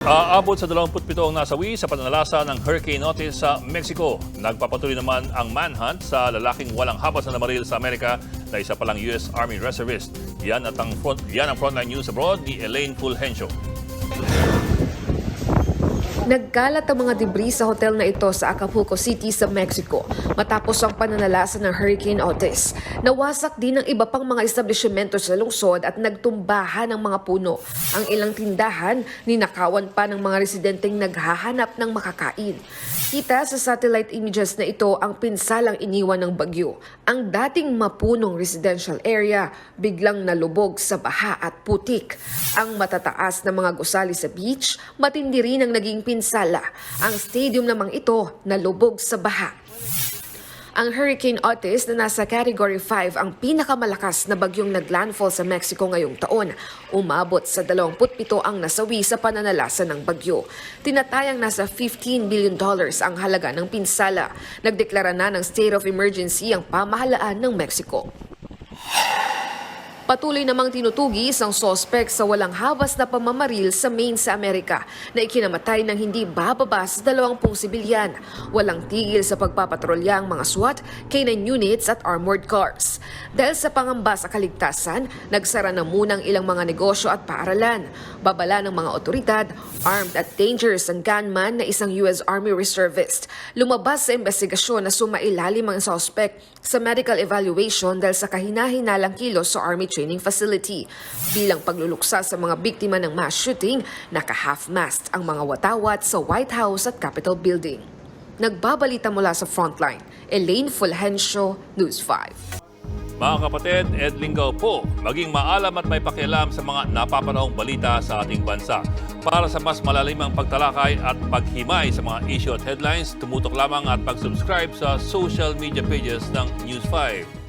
Aabot sa 27 ang nasawi sa pananalasa ng Hurricane Otis sa Mexico. Nagpapatuloy naman ang manhunt sa lalaking walang habas na namaril sa Amerika na isa palang US Army Reservist. Yan, at ang, front, yan ang Frontline News Abroad ni Elaine Fulgencio. Nagkalat ang mga debris sa hotel na ito sa Acapulco City sa Mexico matapos ang pananalasa ng Hurricane Otis. Nawasak din ang iba pang mga establishmento sa lungsod at nagtumbahan ng mga puno. Ang ilang tindahan, ninakawan pa ng mga residenteng naghahanap ng makakain. Kita sa satellite images na ito ang pinsalang iniwan ng bagyo. Ang dating mapunong residential area biglang nalubog sa baha at putik. Ang matataas na mga gusali sa beach, matindi rin ang naging pinsala. Ang stadium namang ito nalubog sa baha. Ang Hurricane Otis na nasa Category 5 ang pinakamalakas na bagyong naglandfall sa Mexico ngayong taon. Umabot sa 27 ang nasawi sa pananalasa ng bagyo. Tinatayang nasa 15 billion dollars ang halaga ng pinsala. Nagdeklara na ng state of emergency ang pamahalaan ng Mexico. Patuloy namang tinutugis ang sospek sa walang habas na pamamaril sa Maine sa Amerika na ikinamatay ng hindi bababa sa 20 sibilyan. Walang tigil sa pagpapatrolya ang mga SWAT, K-9 units at armored cars. Dahil sa pangamba sa kaligtasan, nagsara na munang ilang mga negosyo at paaralan. Babala ng mga otoridad, armed at dangerous ang gunman na isang US Army Reservist. Lumabas sa investigasyon na sumailalim ang sospek sa medical evaluation dahil sa kahinahinalang kilos sa Army Training Facility. Bilang pagluluksa sa mga biktima ng mass shooting, naka-half-mast ang mga watawat sa White House at Capitol Building. Nagbabalita mula sa Frontline, Elaine Fulgencio, News 5. Mga kapatid, Ed Lingaw po, maging maalam at may pakialam sa mga napapanahong balita sa ating bansa. Para sa mas malalimang pagtalakay at paghimay sa mga issue at headlines, tumutok lamang at pag-subscribe sa social media pages ng News 5.